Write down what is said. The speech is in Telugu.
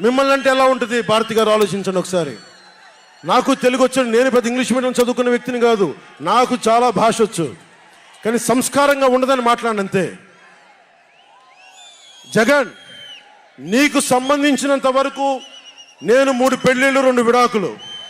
మిమ్మల్ని అంటే ఎలా ఉంటుంది? భారతి గారు ఆలోచించండి ఒకసారి. నాకు తెలుగు వచ్చాను నేను పెద్ద ఇంగ్లీష్ మీడియం చదువుకున్న వ్యక్తిని కాదు. నాకు చాలా భాష వచ్చు. కానీ సంస్కారంగా ఉండదని మాట్లాడంతే అంతే. జగన్ నీకు సంబంధించినంత వరకు నేను మూడు పెళ్ళిళ్ళు రెండు విడాకులు.